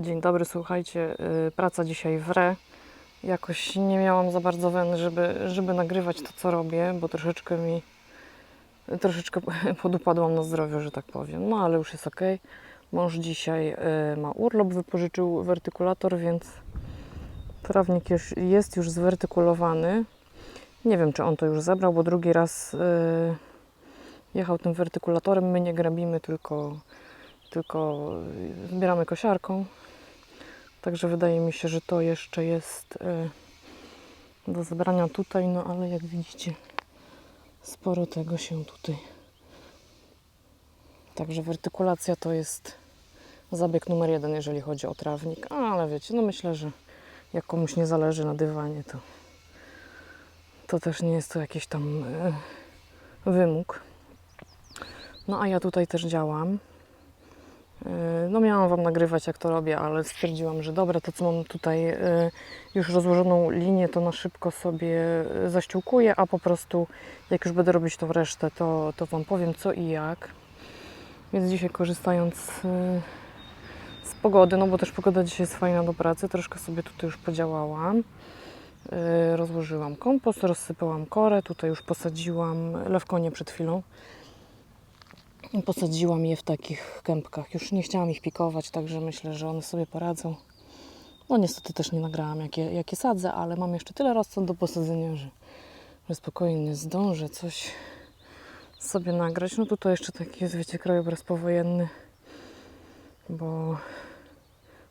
Dzień dobry, słuchajcie, y, praca dzisiaj w re. Jakoś nie miałam za bardzo wen, żeby, żeby nagrywać to, co robię, bo troszeczkę mi, troszeczkę podupadłam na zdrowiu, że tak powiem. No ale już jest ok. Mąż dzisiaj y, ma urlop, wypożyczył wertykulator, więc trawnik już, jest już zwertykulowany. Nie wiem, czy on to już zebrał, bo drugi raz y, jechał tym wertykulatorem. My nie grabimy, tylko, tylko zbieramy kosiarką. Także wydaje mi się, że to jeszcze jest y, do zebrania tutaj, no ale jak widzicie, sporo tego się tutaj. Także wertykulacja to jest zabieg numer jeden, jeżeli chodzi o trawnik. Ale wiecie, no myślę, że jak komuś nie zależy na dywanie, to, to też nie jest to jakiś tam y, wymóg. No a ja tutaj też działam. Yy, No miałam Wam nagrywać jak to robię, ale stwierdziłam, że dobra, to co mam tutaj yy, już rozłożoną linię, to na szybko sobie yy, zaściółkuję, a po prostu jak już będę robić tą resztę, to, to Wam powiem co i jak. Więc dzisiaj korzystając z pogody, no bo też pogoda dzisiaj jest fajna do pracy, troszkę sobie tutaj już podziałałam. Rozłożyłam kompost, rozsypałam korę, tutaj już posadziłam lewkonie przed chwilą. Posadziłam je w takich kępkach. Już nie chciałam ich pikować, także myślę, że one sobie poradzą. No niestety też nie nagrałam, jakie, jakie sadzę, ale mam jeszcze tyle rozsąd do posadzenia, że, że spokojnie zdążę coś sobie nagrać. No tutaj jeszcze taki jest, wiecie, krajobraz powojenny, bo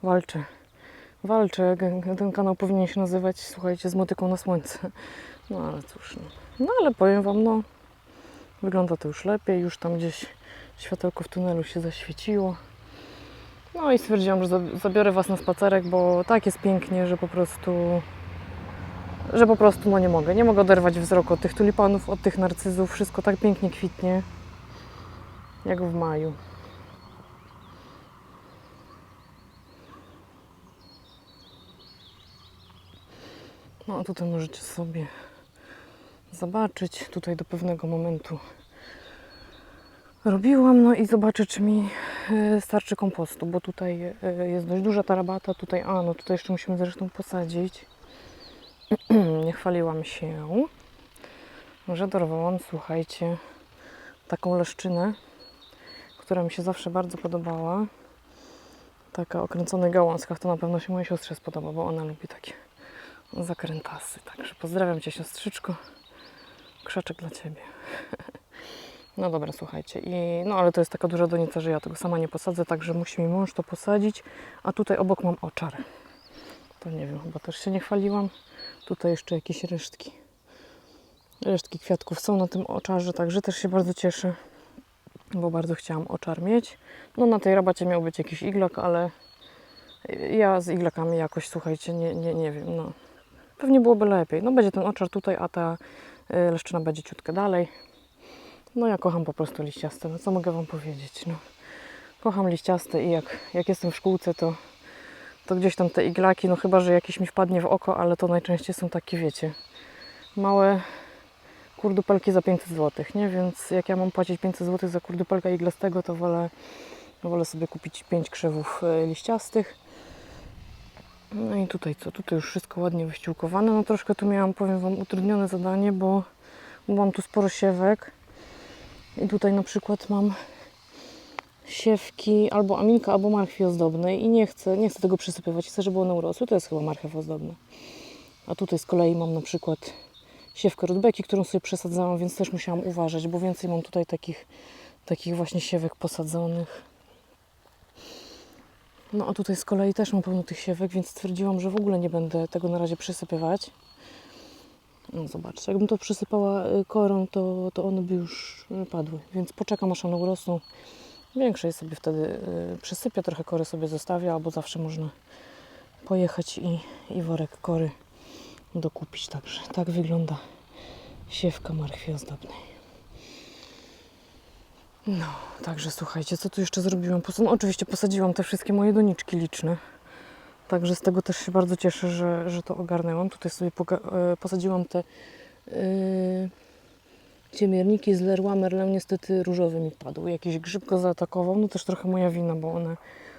walczę. Walczę. Ten kanał powinien się nazywać, słuchajcie, z motyką na słońce. No ale cóż, no, no ale powiem Wam, no wygląda to już lepiej, już tam gdzieś światełko w tunelu się zaświeciło. No i stwierdziłam, że za- zabiorę Was na spacerek, bo tak jest pięknie, że po prostu że po prostu no nie mogę. Nie mogę oderwać wzroku od tych tulipanów, od tych narcyzów. Wszystko tak pięknie kwitnie, jak w maju. No a tutaj możecie sobie zobaczyć. Tutaj do pewnego momentu robiłam, no i zobaczę, czy mi e, starczy kompostu, bo tutaj e, jest dość duża ta rabata. Tutaj, a no tutaj jeszcze musimy zresztą posadzić. Nie chwaliłam się, że dorwałam, słuchajcie, taką leszczynę, która mi się zawsze bardzo podobała. Taka o kręconych gałązkach, to na pewno się mojej siostrze spodoba, bo ona lubi takie zakrętasy. Także pozdrawiam Cię siostrzyczko. Krzaczek dla Ciebie. No dobra, słuchajcie. I, no ale to jest taka duża donica, że ja tego sama nie posadzę, także musi mi mąż to posadzić. A tutaj obok mam oczar. To nie wiem, chyba też się nie chwaliłam. Tutaj jeszcze jakieś resztki. Resztki kwiatków są na tym oczarze, także też się bardzo cieszę, bo bardzo chciałam oczar mieć. No na tej rabacie miał być jakiś iglak, ale ja z iglakami jakoś, słuchajcie, nie, nie, nie wiem, no. Pewnie byłoby lepiej. No będzie ten oczar tutaj, a ta y, leszczyna będzie ciutkę dalej. No ja kocham po prostu liściaste, no co mogę Wam powiedzieć, no. Kocham liściaste i jak, jak jestem w szkółce, to, to gdzieś tam te iglaki, no chyba, że jakiś mi wpadnie w oko, ale to najczęściej są takie, wiecie, małe kurdupelki za 500 zł, nie? Więc jak ja mam płacić 500 zł za kurdupelka iglastego, to wolę, wolę sobie kupić 5 krzewów e, liściastych. No i tutaj co? Tutaj już wszystko ładnie wyściółkowane. No troszkę tu miałam, powiem Wam, utrudnione zadanie, bo, mam tu sporo siewek. I tutaj na przykład mam siewki albo aminka, albo marchwi ozdobnej i nie chcę, nie chcę tego przysypywać. Chcę, żeby one urosły. To jest chyba marchew ozdobna. A tutaj z kolei mam na przykład siewkę rudbeki, którą sobie przesadzałam, więc też musiałam uważać, bo więcej mam tutaj takich, takich właśnie siewek posadzonych. No a tutaj z kolei też mam pełno tych siewek, więc stwierdziłam, że w ogóle nie będę tego na razie przysypywać. No zobaczcie, jakbym to przysypała y, korą, to, to one by już y, padły, więc poczekam aż one urosną. Większej sobie wtedy y, przysypię, trochę kory sobie zostawię, albo zawsze można pojechać i, i worek kory dokupić. Także tak wygląda siewka marchwi ozdobnej. No, także słuchajcie, co tu jeszcze zrobiłam? Pos- No, oczywiście posadziłam te wszystkie moje doniczki liczne. Także z tego też się bardzo cieszę, że, że to ogarnęłam. Tutaj sobie e, posadziłam te yy, ciemierniki z Leroy Merlin. Niestety różowy mi padł. Jakiś grzyb go zaatakował. No też trochę moja wina, bo one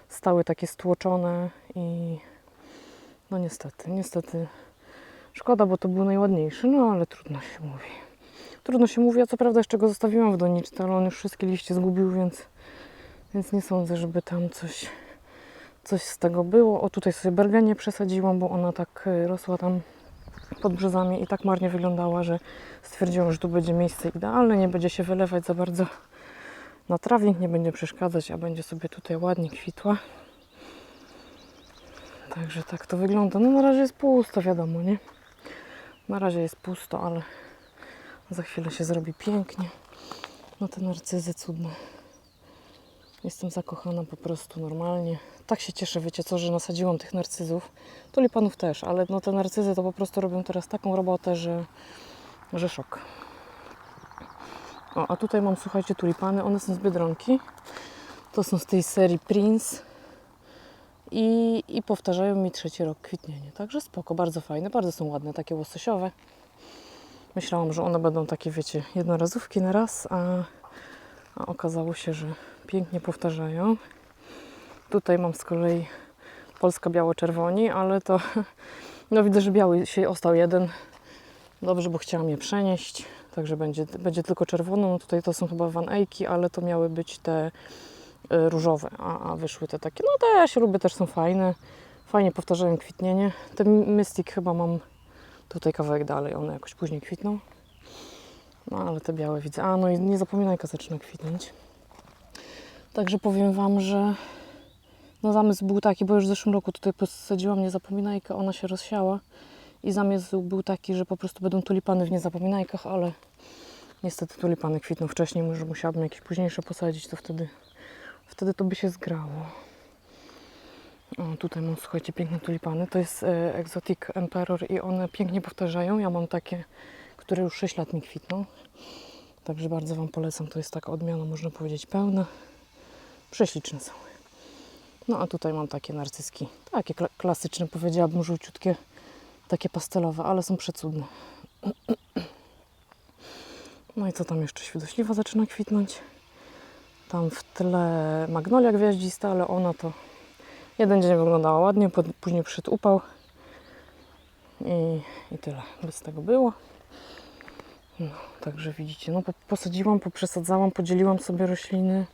stały takie stłoczone i no niestety, niestety szkoda, bo to był najładniejszy, no ale trudno się mówi. Trudno się mówi, a co prawda jeszcze go zostawiłam w doniczce, ale on już wszystkie liście zgubił, więc, więc nie sądzę, żeby tam coś, coś z tego było. O, tutaj sobie bergenię przesadziłam, bo ona tak y, rosła tam pod brzozami i tak marnie wyglądała, że stwierdziłam, że tu będzie miejsce idealne, nie będzie się wylewać za bardzo na trawnik, nie będzie przeszkadzać, a będzie sobie tutaj ładnie kwitła. Także tak to wygląda. No na razie jest pusto, wiadomo, nie? Na razie jest pusto, ale za chwilę się zrobi pięknie. No te narcyzy cudne. Jestem zakochana po prostu normalnie. Tak się cieszę, wiecie co, że nasadziłam tych narcyzów. Tulipanów też, ale no te narcyzy to po prostu robią teraz taką robotę, że, że szok. O, a tutaj mam, słuchajcie, tulipany. One są z Biedronki. To są z tej serii Prince. I, I powtarzają mi trzeci rok kwitnienie. Także spoko, bardzo fajne, bardzo są ładne, takie łososiowe. Myślałam, że one będą takie, wiecie, jednorazówki na raz, a, a okazało się, że pięknie powtarzają. Tutaj mam z kolei Polska biało-czerwoni, ale to no widzę, że biały się ostał jeden. Dobrze, bo chciałam je przenieść, także będzie, będzie tylko czerwono. No tutaj to są chyba Van Eycki, ale to miały być te y, różowe, a, a wyszły te takie. No te ja się lubię, też są fajne. Fajnie powtarzają kwitnienie. Ten Mystic chyba mam tutaj kawałek dalej, one jakoś później kwitną. No ale te białe widzę. A no i nie zapominajka zaczyna kwitnąć. Także powiem Wam, że no zamysł był taki, bo już w zeszłym roku tutaj posadziłam niezapominajkę, ona się rozsiała i zamysł był taki, że po prostu będą tulipany w niezapominajkach, ale niestety tulipany kwitną wcześniej, może musiałabym jakieś późniejsze posadzić, to wtedy, wtedy to by się zgrało. O, tutaj mam, słuchajcie, piękne tulipany. To jest e, Exotic Emperor i one pięknie powtarzają. Ja mam takie, które już 6 lat mi kwitną. Także bardzo Wam polecam. To jest taka odmiana, można powiedzieć, pełna. Prześliczne są. No a tutaj mam takie narcyzki. Takie kla- klasyczne, powiedziałabym, żółciutkie. Takie pastelowe, ale są przecudne. No i co tam jeszcze? Świdośliwa zaczyna kwitnąć. Tam w tle magnolia gwiaździsta, ale ona to Jeden dzień wyglądała ładnie, później przyszedł upał i, i tyle. Bez tego było. No, także widzicie, no po- posadziłam, poprzesadzałam, podzieliłam sobie rośliny.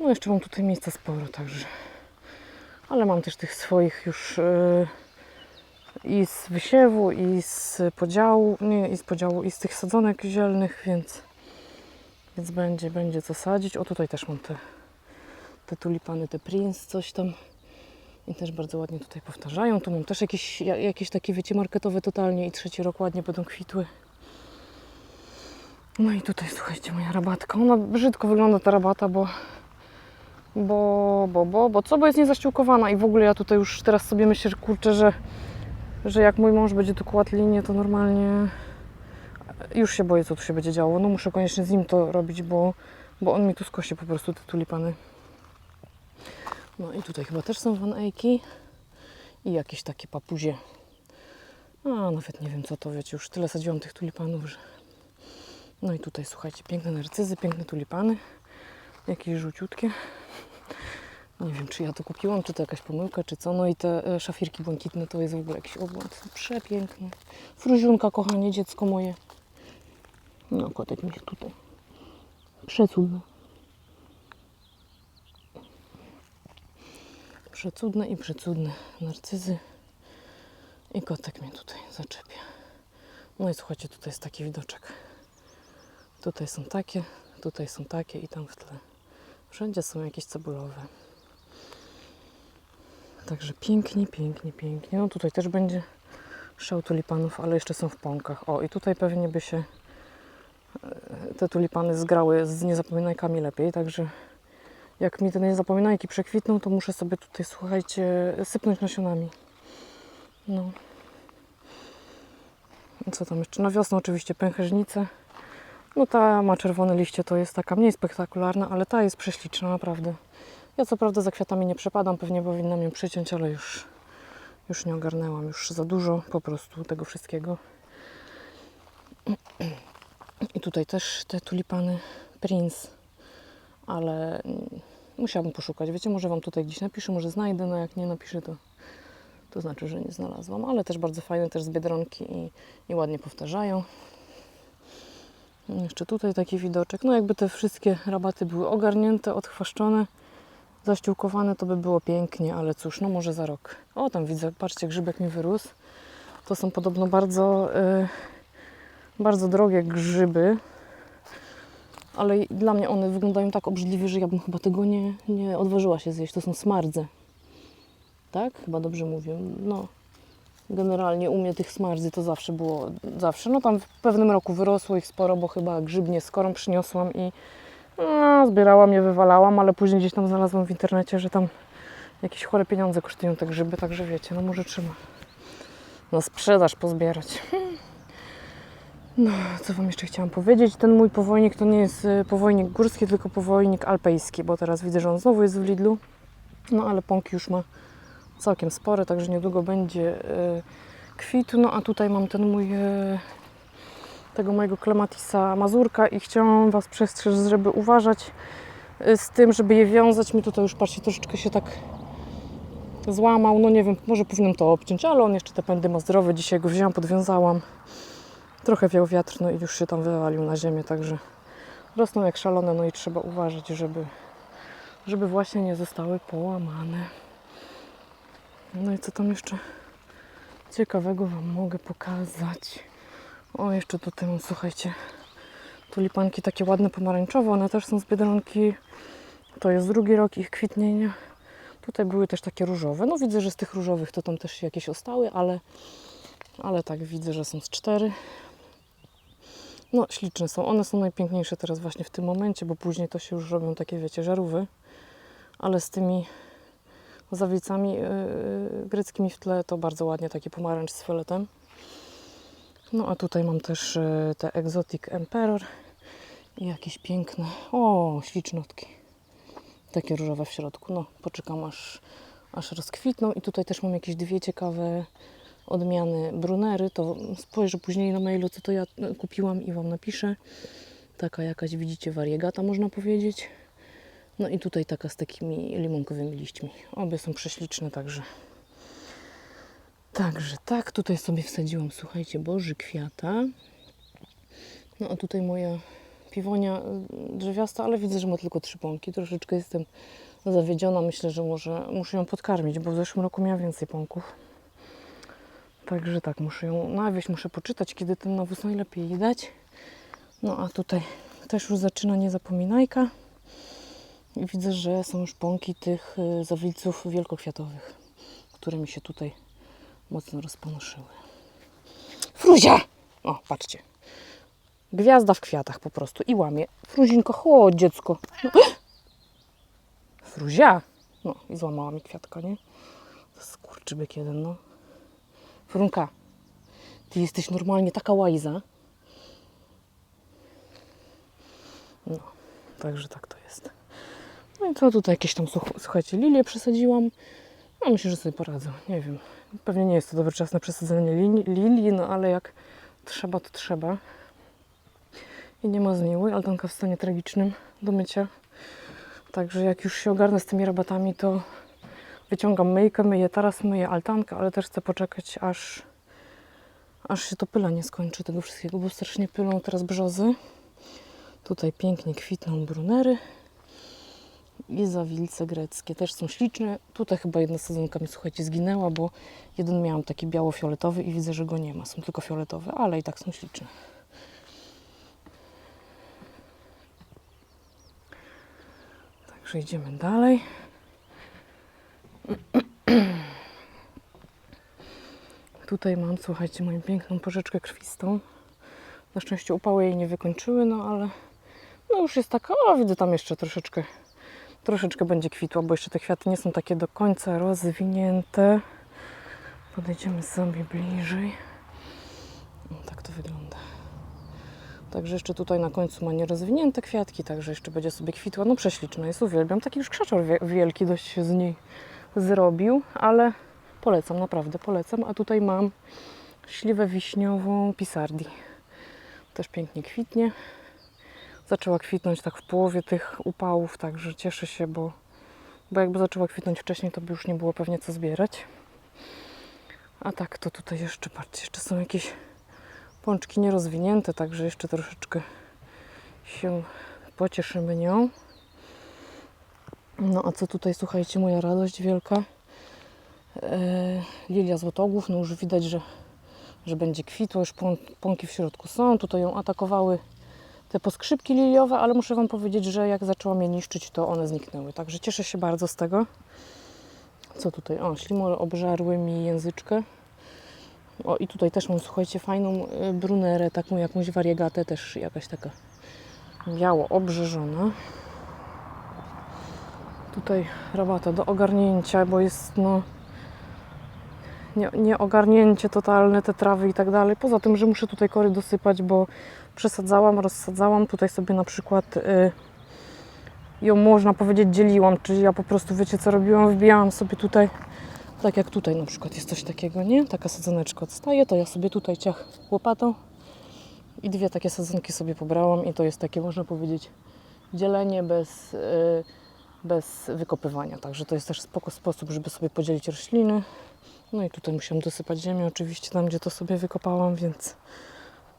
No jeszcze mam tutaj miejsca sporo, także. Ale mam też tych swoich już yy, i z wysiewu, i z podziału, nie, i z podziału, i z tych sadzonek zielnych, więc, więc będzie, będzie co sadzić. O tutaj też mam te, te tulipany, te Prince, coś tam. I też bardzo ładnie tutaj powtarzają. Tu mam też jakieś, ja- jakieś takie, wiecie, marketowe totalnie i trzeci rok ładnie będą kwitły. No i tutaj, słuchajcie, moja rabatka. Ona brzydko wygląda, ta rabata, bo... Bo, bo, bo, bo co? Bo jest niezaściółkowana i w ogóle ja tutaj już teraz sobie myślę, kurczę, że, że jak mój mąż będzie tu kładł linię, to normalnie już się boję, co tu się będzie działo. No muszę koniecznie z nim to robić, bo, bo on mi tu skosi po prostu te tulipany. No i tutaj chyba też są Van i jakieś takie papuzie. A nawet nie wiem co to, wiecie, już tyle sadziłam tych tulipanów, że... No i tutaj słuchajcie, piękne narcyzy, piękne tulipany. Jakieś żółciutkie. Nie wiem, czy ja to kupiłam, czy to jakaś pomyłka, czy co. No i te e, szafirki błękitne to jest w ogóle jakiś obłęd. Przepiękne. Fruziunka, kochanie, dziecko moje. No, kotek mi się tutaj. Przecudne. Przecudne i przecudne narcyzy. I kotek mnie tutaj zaczepia. No i słuchajcie, tutaj jest taki widoczek. Tutaj są takie, tutaj są takie i tam w tle. Wszędzie są jakieś cebulowe. Także pięknie, pięknie, pięknie. No tutaj też będzie szał tulipanów, ale jeszcze są w pąkach. O, i tutaj pewnie by się e, te tulipany zgrały z niezapominajkami lepiej, także jak mi te niezapominajki przekwitną, to muszę sobie tutaj, słuchajcie, sypnąć nasionami. No. Co tam jeszcze? Na wiosnę oczywiście pęcherzynice. No ta ma czerwone liście, to jest taka mniej spektakularna, ale ta jest prześliczna, naprawdę. Ja co prawda za kwiatami nie przepadam, pewnie powinnam ją przyciąć, ale już, już nie ogarnęłam, już za dużo po prostu tego wszystkiego. I tutaj też te tulipany Prince, ale Musiałabym poszukać. Wiecie, może Wam tutaj gdzieś napiszę, może znajdę, no jak nie napiszę, to, to znaczy, że nie znalazłam. Ale też bardzo fajne, też z Biedronki i, i ładnie powtarzają. Jeszcze tutaj taki widoczek. No jakby te wszystkie rabaty były ogarnięte, odchwaszczone, zaściółkowane, to by było pięknie, ale cóż, no może za rok. O, tam widzę, patrzcie, grzybek mi wyrósł. To są podobno bardzo, y, bardzo drogie grzyby, ale dla mnie one wyglądają tak obrzydliwie, że ja bym chyba tego nie, nie odważyła się zjeść. To są smardze. Tak? Chyba dobrze mówię. No, generalnie u mnie tych smarzdy to zawsze było, zawsze. No tam w pewnym roku wyrosło ich sporo, bo chyba grzybnie z korą przyniosłam i no, zbierałam je, wywalałam, ale później gdzieś tam znalazłam w internecie, że tam jakieś chore pieniądze kosztują te grzyby, także wiecie, no może trzeba na sprzedaż pozbierać. No, co Wam jeszcze chciałam powiedzieć? Ten mój powojnik to nie jest y, powojnik górski, tylko powojnik alpejski, bo teraz widzę, że on znowu jest w Lidlu. No, ale pąki już ma całkiem spore, także niedługo będzie y, kwitł. No, a tutaj mam ten mój, y, tego mojego Clematisa Mazurka i chciałam Was przestrzec, żeby uważać y, z tym, żeby je wiązać. Mi tutaj już, patrzcie, troszeczkę się tak złamał. No nie wiem, może powinienem to obciąć, ale on jeszcze te pędy ma zdrowe. Dzisiaj go wzięłam, podwiązałam. Trochę wiał wiatr, no i już się tam wywalił na ziemię, także rosną jak szalone, no i trzeba uważać, żeby, żeby właśnie nie zostały połamane. No i co tam jeszcze ciekawego Wam mogę pokazać? O, jeszcze tutaj mam, słuchajcie, tulipanki takie ładne pomarańczowe, one też są z Biedronki. To jest drugi rok ich kwitnienia. Tutaj były też takie różowe. No widzę, że z tych różowych to tam też się jakieś ostały, ale, ale tak widzę, że są z cztery. No, śliczne są. One są najpiękniejsze teraz właśnie w tym momencie, bo później to się już robią takie, wiecie, żarówy. Ale z tymi zawicami yy, greckimi w tle to bardzo ładnie, taki pomarańcz z fioletem. No a tutaj mam też yy, te Exotic Emperor i jakieś piękne, o, ślicznotki. Takie różowe w środku. No, poczekam aż, aż rozkwitną. I tutaj też mam jakieś dwie ciekawe odmiany brunery, to spojrzę później na mailu, co to ja kupiłam i Wam napiszę. Taka jakaś, widzicie, wariegata można powiedzieć. No i tutaj taka z takimi limonkowymi liśćmi. Obie są prześliczne, także... Także tak, tutaj sobie wsadziłam, słuchajcie, boży kwiata. No a tutaj moja piwonia y, drzewiasta, ale widzę, że ma tylko trzy pąki. Troszeczkę jestem zawiedziona. Myślę, że może muszę ją podkarmić, bo w zeszłym roku miała więcej pąków. Także tak, muszę ją nawieść, muszę poczytać, kiedy ten nawóz najlepiej jej dać. No a tutaj też już zaczyna niezapominajka. I widzę, że są już pąki tych y, zawilców wielkokwiatowych, które mi się tutaj mocno rozpanoszyły. Fruzia! O, patrzcie. Gwiazda w kwiatach po prostu i łamie. Fruzinko, chodź dziecko. Fruzia! No i złamała mi kwiatka, nie? Skurczybyk jeden, no. Frunka, ty jesteś normalnie taka łajza. No, także tak to. No i co tutaj jakieś tam, słuch- słuchajcie, lilię przesadziłam. No myślę, że sobie poradzę. Nie wiem. Pewnie nie jest to dobry czas na przesadzenie lini- lilii, no ale jak trzeba, to trzeba. I nie ma zmiły. Altanka w stanie tragicznym do mycia. Także jak już się ogarnę z tymi rabatami, to wyciągam myjkę, myję teraz, myję altankę, ale też chcę poczekać, aż, aż się to pyla nie skończy tego wszystkiego, bo strasznie pylą teraz brzozy. Tutaj pięknie kwitną brunery i zawilce greckie. Też są śliczne. Tutaj chyba jedna sadzonka mi, słuchajcie, zginęła, bo jeden miałam taki biało-fioletowy i widzę, że go nie ma. Są tylko fioletowe, ale i tak są śliczne. Także idziemy dalej. Tutaj mam, słuchajcie, moją piękną porzeczkę krwistą. Na szczęście upały jej nie wykończyły, no ale no już jest taka, o widzę tam jeszcze troszeczkę, troszeczkę będzie kwitła, bo jeszcze te kwiaty nie są takie do końca rozwinięte. Podejdziemy sobie bliżej. No, tak to wygląda. Także jeszcze tutaj na końcu ma nierozwinięte kwiatki, także jeszcze będzie sobie kwitła. No prześliczna jest, uwielbiam. Taki już krzaczor wie- wielki dość się z niej zrobił, ale polecam, naprawdę polecam. A tutaj mam śliwę wiśniową Pisardi. Też pięknie kwitnie. Zaczęła kwitnąć tak w połowie tych upałów, także cieszę się, bo Bo jakby zaczęła kwitnąć wcześniej, to by już nie było pewnie co zbierać. A tak, to tutaj jeszcze, patrzcie, jeszcze są jakieś pączki nierozwinięte, także jeszcze troszeczkę się pocieszymy nią. No a co tutaj, słuchajcie, moja radość wielka. E, lilia złotogłów, no już widać, że, że będzie kwitła, już pąk, pąki w środku są. Tutaj ją atakowały te poskrzypki liliowe, ale muszę Wam powiedzieć, że jak zaczęłam je niszczyć, to one zniknęły. Także cieszę się bardzo z tego. Co tutaj? O, ślimory obżarły mi języczkę. O, i tutaj też mam, słuchajcie, fajną y, brunerę, taką jakąś wariegatę, też jakaś taka biało obrzeżona. Tutaj rabata do ogarnięcia, bo jest no nie, nie ogarnięcie totalne te trawy i tak dalej. Poza tym, że muszę tutaj kory dosypać, bo przesadzałam, rozsadzałam. Tutaj sobie na przykład y, ją można powiedzieć dzieliłam, czyli ja po prostu wiecie co robiłam, wbijałam sobie tutaj tak jak tutaj na przykład jest coś takiego, nie? Taka sadzoneczka odstaje, to ja sobie tutaj ciach łopatą i dwie takie sadzonki sobie pobrałam i to jest takie, można powiedzieć, dzielenie bez, y, bez wykopywania. Także to jest też spoko sposób, żeby sobie podzielić rośliny. No i tutaj musiałam dosypać ziemię, oczywiście tam, gdzie to sobie wykopałam, więc,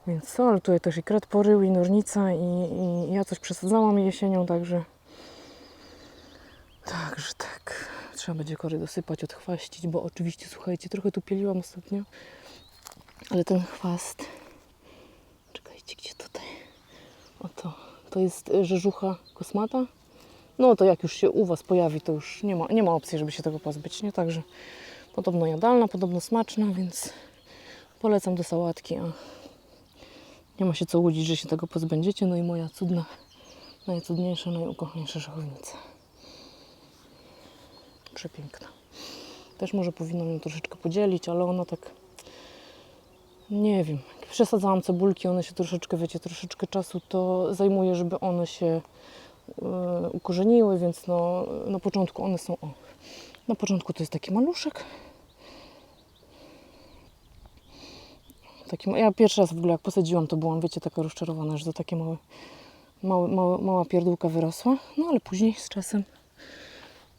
więc ale tutaj też i kret porył, i nornica, i, i ja coś przesadzałam jesienią, także także tak. Trzeba będzie kory dosypać, odchwaścić, bo oczywiście, słuchajcie, trochę tu pieliłam ostatnio, ale ten chwast, czekajcie, gdzie tutaj, oto, to jest y, rzeżucha kosmata, no to jak już się u Was pojawi, to już nie ma, nie ma opcji, żeby się tego pozbyć, nie? Także podobno jadalna, podobno smaczna, więc polecam do sałatki, a nie ma się co łudzić, że się tego pozbędziecie. No i moja cudna, najcudniejsza, najukochańsza szachownica. Przepiękna. Też może powinnam ją troszeczkę podzielić, ale ona tak, nie wiem, przesadzałam cebulki, one się troszeczkę, wiecie, troszeczkę czasu to zajmuje, żeby one się e, ukorzeniły, więc no, na początku one są, o, na początku to jest taki maluszek. Ja pierwszy raz w ogóle jak posadziłam, to byłam, wiecie, taka rozczarowana, że to takie małe, małe, małe, mała pierdółka wyrosła. No ale później z czasem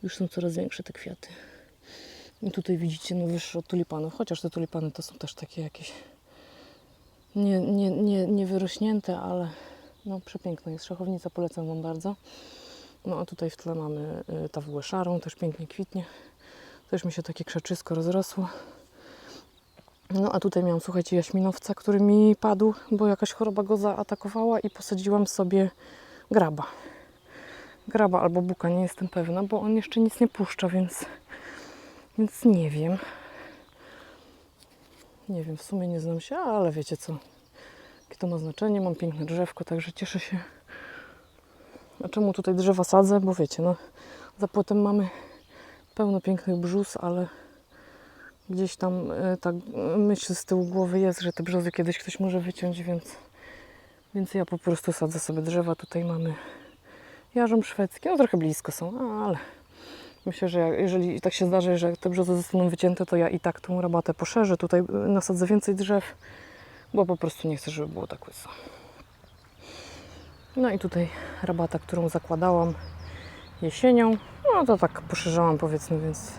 już są coraz większe te kwiaty. I tutaj widzicie, no wyższe od tulipanów, chociaż te tulipany to są też takie jakieś nie, nie, nie, nie wyrośnięte, ale no przepiękna jest szachownica, polecam Wam bardzo. No a tutaj w tle mamy y, tawułę szarą, też pięknie kwitnie. Też mi się takie krzaczysko rozrosło. No a tutaj miałam, słuchajcie, jaśminowca, który mi padł, bo jakaś choroba go zaatakowała i posadziłam sobie graba. Graba albo buka, nie jestem pewna, bo on jeszcze nic nie puszcza, więc, więc nie wiem. Nie wiem, w sumie nie znam się, ale wiecie co, jakie to ma znaczenie. Mam piękne drzewko, także cieszę się. A czemu tutaj drzewa sadzę? Bo wiecie, no za płotem mamy pełno pięknych brzus, ale gdzieś tam e, ta myśl z tyłu głowy jest, że te brzozy kiedyś ktoś może wyciąć, więc, więc ja po prostu sadzę sobie drzewa. Tutaj mamy jarząb szwedzki, no trochę blisko są, ale myślę, że jeżeli tak się zdarzy, że te brzozy zostaną wycięte, to ja i tak tą rabatę poszerzę. Tutaj e, nasadzę więcej drzew, bo po prostu nie chcę, żeby było tak łyso. No i tutaj rabata, którą zakładałam jesienią, no to tak poszerzałam powiedzmy, więc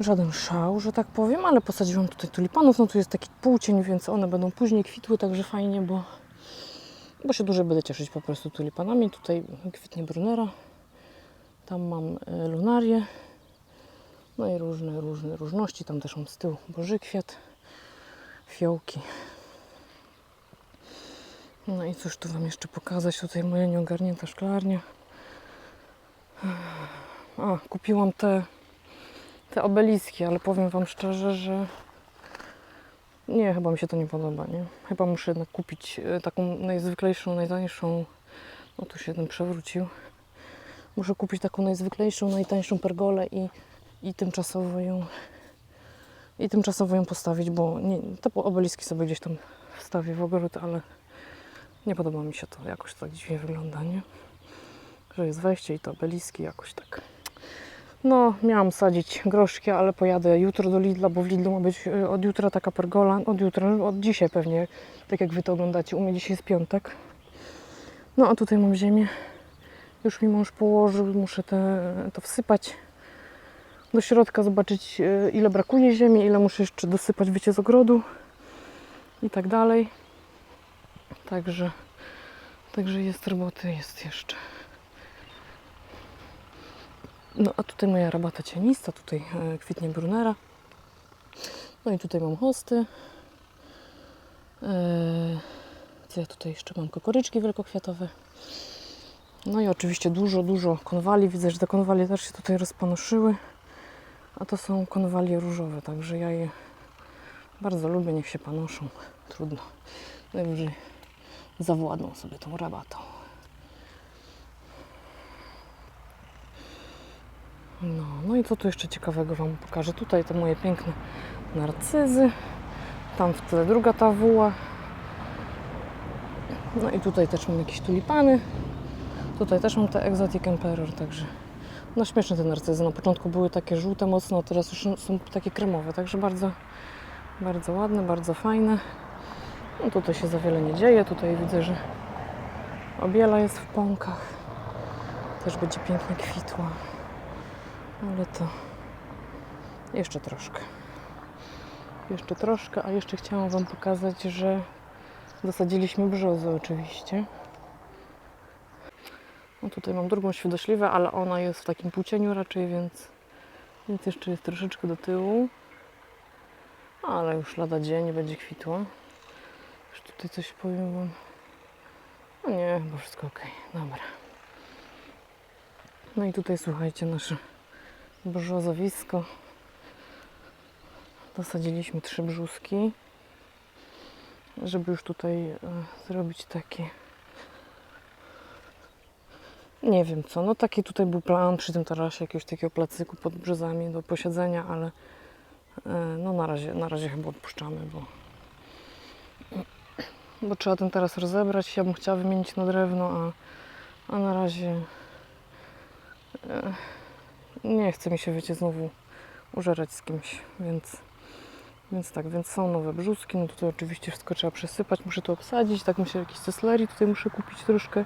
żaden szał, że tak powiem, ale posadziłam tutaj tulipanów, no tu jest taki półcień, więc one będą później kwitły, także fajnie, bo, bo się dłużej będę cieszyć po prostu tulipanami. Tutaj kwitnie brunera, tam mam e, lunarię, no i różne, różne różności, tam też mam z tyłu boży kwiat, fiołki. No i cóż tu Wam jeszcze pokazać, tutaj moja nieogarnięta szklarnia. A, kupiłam te te obeliski, ale powiem Wam szczerze, że nie, chyba mi się to nie podoba, nie? Chyba muszę jednak kupić e, taką najzwyklejszą, najtańszą, no tu się jeden przewrócił. Muszę kupić taką najzwyklejszą, najtańszą pergolę i, i tymczasowo ją i tymczasowo ją postawić, bo nie, te obeliski sobie gdzieś tam wstawię w ogród, ale nie podoba mi się to, jakoś tak dziwnie wygląda, nie? Że jest wejście i te obeliski jakoś tak. No, miałam sadzić groszki, ale pojadę jutro do Lidla, bo w Lidlu ma być y, od jutra taka pergola. Od jutra, od dzisiaj pewnie, tak jak Wy to oglądacie. U mnie dzisiaj jest piątek. No, a tutaj mam ziemię Już mi mąż położył, muszę te, to wsypać do środka, zobaczyć e, ile brakuje ziemi, ile muszę jeszcze dosypać wiecie z ogrodu i tak dalej. Także, także jest roboty, jest jeszcze. No a tutaj moja rabata cienista, tutaj e, kwitnie brunera. No i tutaj mam hosty. E, co ja tutaj jeszcze mam? Kokoryczki wielkokwiatowe. No i oczywiście dużo, dużo konwali. Widzę, że te konwalie też się tutaj rozpanoszyły. A to są konwalie różowe, także ja je bardzo lubię, niech się panoszą. Trudno. Najwyżej zawładną sobie tą rabatą. No, no i co tu jeszcze ciekawego Wam pokażę? Tutaj te moje piękne narcyzy. Tam w tle druga tawuła. No i tutaj też mam jakieś tulipany. Tutaj też mam te Exotic Emperor, także no śmieszne te narcyzy. Na początku były takie żółte mocno, teraz już są takie kremowe, także bardzo, bardzo ładne, bardzo fajne. No tutaj się za wiele nie dzieje. Tutaj widzę, że obiela jest w pąkach. Też będzie pięknie kwitła. Ale to jeszcze troszkę. Jeszcze troszkę, a jeszcze chciałam Wam pokazać, że dosadziliśmy brzozę oczywiście. No tutaj mam drugą świedośliwę, ale ona jest w takim półcieniu raczej, więc, więc jeszcze jest troszeczkę do tyłu. Ale już lada dzień będzie kwitła. Już tutaj coś powiem Wam. No nie, chyba wszystko ok. Dobra. No i tutaj słuchajcie, nasze brzozowisko. Dosadziliśmy trzy brzuski, żeby już tutaj e, zrobić takie nie wiem co, no taki tutaj był plan przy tym tarasie, jakiegoś takiego placyku pod brzozami do posiedzenia, ale e, no na razie, na razie chyba odpuszczamy, bo, bo trzeba ten taras rozebrać. Ja bym chciała wymienić na drewno, a, a na razie e, nie chce mi się, wiecie, znowu użerać z kimś, więc, więc tak, więc są nowe brzuski, no tutaj oczywiście wszystko trzeba przesypać, muszę to obsadzić, tak myślę, jakiś ceslerii tutaj muszę kupić troszkę,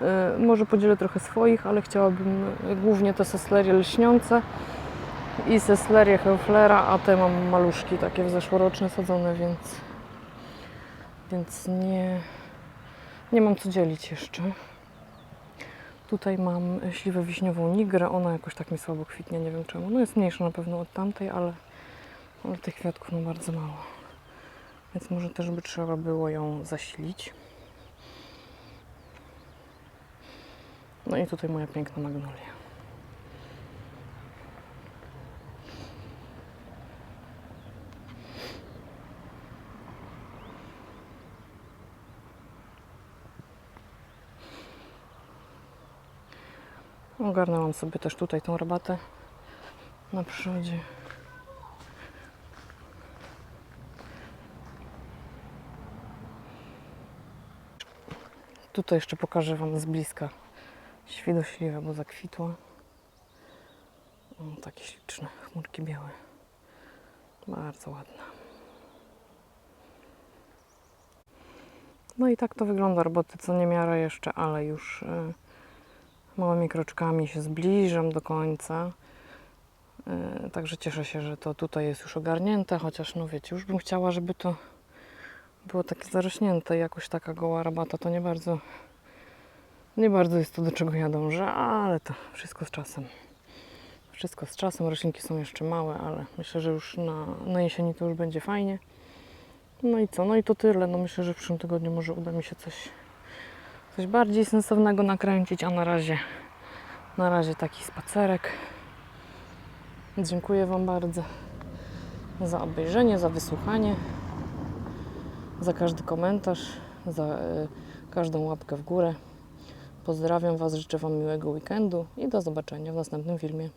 E, Może podzielę trochę swoich, ale chciałabym e, głównie te seslerie lśniące i seslerię Heuflera, a te mam maluszki takie zeszłoroczne sadzone, więc, więc nie, nie mam co dzielić jeszcze. Tutaj mam śliwę wiśniową nigrę, ona jakoś tak mi słabo kwitnie, nie wiem czemu. No jest mniejsza na pewno od tamtej, ale, ale tych kwiatków no bardzo mało. Więc może też by trzeba było ją zasilić. No i tutaj moja piękna magnolia. Ogarnęłam sobie też tutaj tą rabatę na przodzie. Tutaj jeszcze pokażę Wam z bliska świdośliwe, bo zakwitła. O, takie śliczne chmurki białe. Bardzo ładna. No i tak to wygląda roboty, co nie miara jeszcze, ale już y, małymi kroczkami się zbliżam do końca. Y, także cieszę się, że to tutaj jest już ogarnięte, chociaż no wiecie, już bym chciała, żeby to było takie zarośnięte, jakoś taka goła rabata, to nie bardzo nie bardzo jest to, do czego ja dążę, ale to wszystko z czasem. Wszystko z czasem. Roślinki są jeszcze małe, ale myślę, że już na, na jesieni to już będzie fajnie. No i co? No i to tyle. No myślę, że w przyszłym tygodniu może uda mi się coś, coś bardziej sensownego nakręcić, a na razie, na razie taki spacerek. Dziękuję Wam bardzo za obejrzenie, za wysłuchanie, za każdy komentarz, za y, każdą łapkę w górę. Pozdrawiam Was, życzę Wam miłego weekendu i do zobaczenia w następnym filmie.